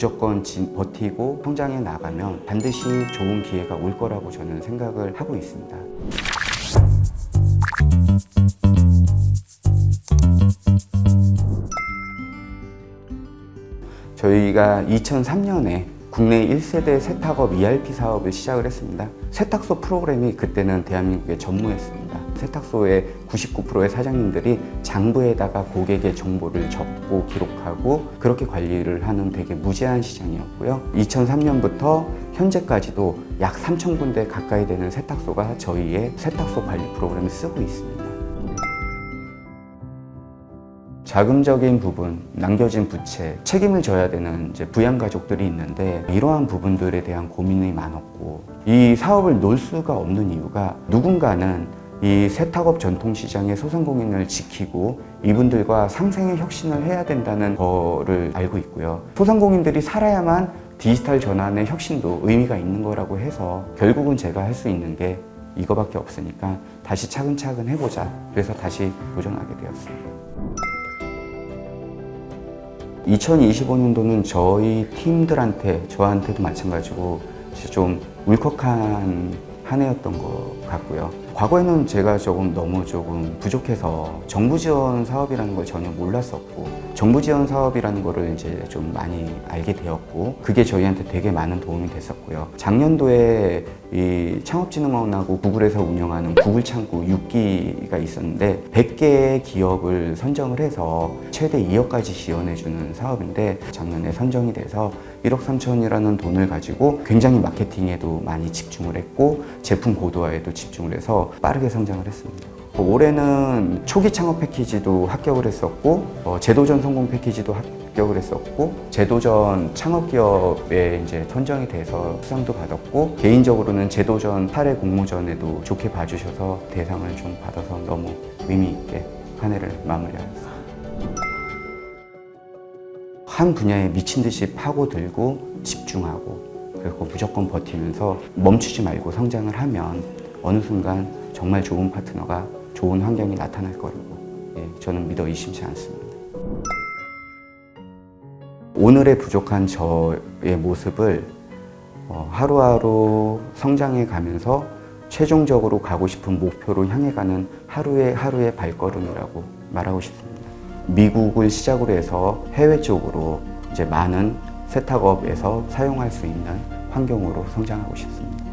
무조건 진- 버티고 성장해 나가면 반드시 좋은 기회가 올 거라고 저는 생각을 하고 있습니다. 저희가 2003년에 국내 1세대 세탁업 ERP 사업을 시작을 했습니다. 세탁소 프로그램이 그때는 대한민국의 전무했습니다. 세탁소의 99%의 사장님들이 장부에다가 고객의 정보를 적고 기록하고 그렇게 관리를 하는 되게 무제한 시장이었고요. 2003년부터 현재까지도 약 3천 군데 가까이 되는 세탁소가 저희의 세탁소 관리 프로그램을 쓰고 있습니다. 자금적인 부분, 남겨진 부채, 책임을 져야 되는 이제 부양 가족들이 있는데 이러한 부분들에 대한 고민이 많았고 이 사업을 놓을 수가 없는 이유가 누군가는 이 세탁업 전통시장의 소상공인을 지키고 이분들과 상생의 혁신을 해야 된다는 거를 알고 있고요. 소상공인들이 살아야만 디지털 전환의 혁신도 의미가 있는 거라고 해서 결국은 제가 할 수 있는 게 이거밖에 없으니까 다시 차근차근 해보자. 그래서 다시 도전하게 되었습니다. 2025년도는 저희 팀들한테 저한테도 마찬가지고 좀 울컥한 한 해였던 것 같고요. 과거에는 제가 조금 너무 조금 부족해서 정부 지원 사업이라는 걸 전혀 몰랐었고 정부 지원 사업이라는 거를 이제 좀 많이 알게 되었고 그게 저희한테 되게 많은 도움이 됐었고요. 작년도에 이 창업진흥원하고 구글에서 운영하는 구글 창구 6기가 있었는데 100개의 기업을 선정을 해서 최대 2억까지 지원해주는 사업인데 작년에 선정이 돼서 1억 3천이라는 돈을 가지고 굉장히 마케팅에도 많이 집중을 했고 제품 고도화에도 집중을 해서 빠르게 성장을 했습니다. 올해는 초기 창업 패키지도 합격을 했었고 어, 제도전 성공 패키지도 합격을 했었고 제도전 창업 기업에 이제 선정이 돼서 수상도 받았고 개인적으로는 제도전 사례 공모전에도 좋게 봐주셔서 대상을 좀 받아서 너무 의미 있게 한 해를 마무리하였습니다. 한 분야에 미친 듯이 파고들고 집중하고 그리고 무조건 버티면서 멈추지 말고 성장을 하면 어느 순간 정말 좋은 파트너가 좋은 환경이 나타날 거라고 예, 저는 믿어 의심치 않습니다. 오늘의 부족한 저의 모습을 어, 하루하루 성장해 가면서 최종적으로 가고 싶은 목표로 향해 가는 하루의 하루의 발걸음이라고 말하고 싶습니다. 미국을 시작으로 해서 해외 쪽으로 이제 많은 세탁업에서 사용할 수 있는 환경으로 성장하고 싶습니다.